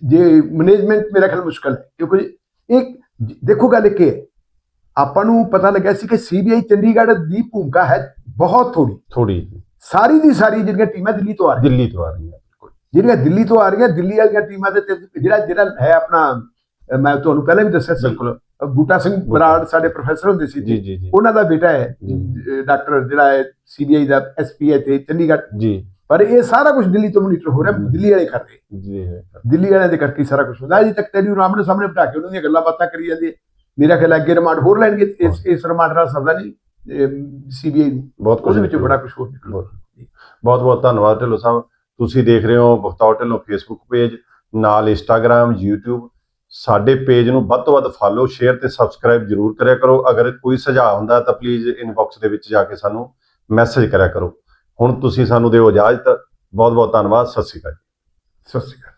ਜੇ ਮੈਨੇਜਮੈਂਟ ਮੇਰਾ ਖਿਆਲ ਮੁਸ਼ਕਲ ਹੈ ਕਿਉਂਕਿ ਇੱਕ ਦੇਖੋ ਗੱਲ ਹੈ ਆਪਾਂ ਨੂੰ ਪਤਾ ਲੱਗਿਆ ਸੀ ਕਿ ਸੀਬੀਆਈ ਚੰਡੀਗੜ੍ਹ ਦੀ ਭੂਮਿਕਾ ਹੈ ਬਹੁਤ ਥੋੜੀ ਥੋੜੀ ਸਾਰੀ ਦੀ ਸਾਰੀ ਜਿਹੜੀਆਂ ਟੀਮਾਂ ਦਿੱਲੀ ਤੋਂ ਆ ਰਹੀਆਂ। ਦਿੱਲੀ ਤੋਂ ਆ ਰਹੀ ਹੈ ਬਿਲਕੁਲ। ਜਿਹੜੀਆਂ ਦਿੱਲੀ ਤੋਂ ਆ ਰਹੀਆਂ ਦਿੱਲੀ ਵਾਲੀਆਂ ਟੀਮਾਂ ਦੇ ਤੇ ਜਿਹੜਾ ਜਿਹੜਾ ਹੈ ਆਪਣਾ ਮੈਂ ਤੁਹਾਨੂੰ ਪਹਿਲਾਂ ਵੀ ਦੱਸਿਆ ਸੀ। ਬਿਲਕੁਲ। ਬੂਟਾ ਸਿੰਘ ਬਰਾੜ ਸਾਡੇ ਪ੍ਰੋਫੈਸਰ ਹੁੰਦੇ ਸੀ ਜੀ। ਉਹਨਾਂ ਦਾ ਬੇਟਾ ਹੈ ਡਾਕਟਰ ਜਿਹੜਾ ਹੈ ਸੀਬੀਆਈ ਦਾ ਐਸਪੀ ਹੈ ਤੇ ਚੰਡੀਗੜ੍ਹ। ਜੀ। ਪਰ ਇਹ ਸਾਰਾ ਕੁਝ ਦਿੱਲੀ ਤੋਂ ਮੋਨੀਟਰ ਹੋ ਰਿਹਾ ਦਿੱਲੀ ਵਾਲੇ ਕਰ ਰਹੇ। ਜੀ। ਦਿੱਲੀ ਵਾਲਿਆਂ ਦੇ ਕਰਕੇ ਸਾਰਾ ਕੁਝ ਹੁੰਦਾ। ਅਜੇ ਤੱਕ ਤੈਨੂੰ ਰਾਮਣੇ ਸਾਹਮਣੇ ਬਿਠਾ ਕੇ ਉਹਨਾਂ ਦੀਆਂ ਗੱਲਾਂ ਬਾਤਾਂ ਕਰੀ ਜਾਂਦੇ। ਮੇਰਾ ਖਿਆਲ ਹੈ ਅੱਗੇ ਰਿਮਾਂਡ ਹੋਰ ਲੈਣਗੇ। ਇਸ ਇਸ ਰਿਮਾਂਡ ਨਾਲ ਸਰਦਾ ਨਹੀਂ। ਸੀਬੀਆਈ ਦੀ ਬਹੁਤ ਕੁਝ ਵਿੱਚ। ਬੜਾ ਕੁਝ ਹੋਰ ਨਿਕਲੂ। ਬਹੁਤ। ਬਹੁਤ ਬਹੁਤ ਧੰਨਵਾਦ ਢਿੱਲੋਂ ਸਾਹਿਬ। ਤੁਸੀਂ ਦੇਖ ਰਹੇ ਹੋ ਬਖਤੌਰ ਢਿੱਲੋਂ ਫੇਸਬੁੱਕ ਪੇਜ ਨਾਲ ਇੰਸਟਾਗ੍ਰam YouTube ਸਾਡੇ ਪੇਜ ਨੂੰ ਵੱਧ ਤੋਂ ਵੱਧ ਫਾਲੋ ਸ਼ੇਅਰ ਤੇ ਸਬਸਕ੍ਰਾਈਬ ਜਰੂਰ ਕਰਿਆ ਕਰੋ। ਅਗਰ ਕੋਈ ਸੁਝਾਅ ਹੁੰਦਾ ਤਾਂ ਪਲੀਜ਼ ਇਨਬਾਕਸ ਦੇ ਵਿੱਚ ਜਾ ਕੇ ਸਾਨੂੰ ਮੈਸੇਜ ਕਰਿਆ ਕਰੋ। ਹੁਣ ਤੁਸੀਂ ਸਾਨੂੰ ਦਿਓ ਇਜਾਜ਼ਤ। ਬਹੁਤ ਬਹੁਤ ਧੰਨਵਾਦ। ਸਤਿ ਸ਼੍ਰੀ ਅਕਾਲ ਸਤਿ ਸ਼੍ਰੀ ਅਕਾਲ।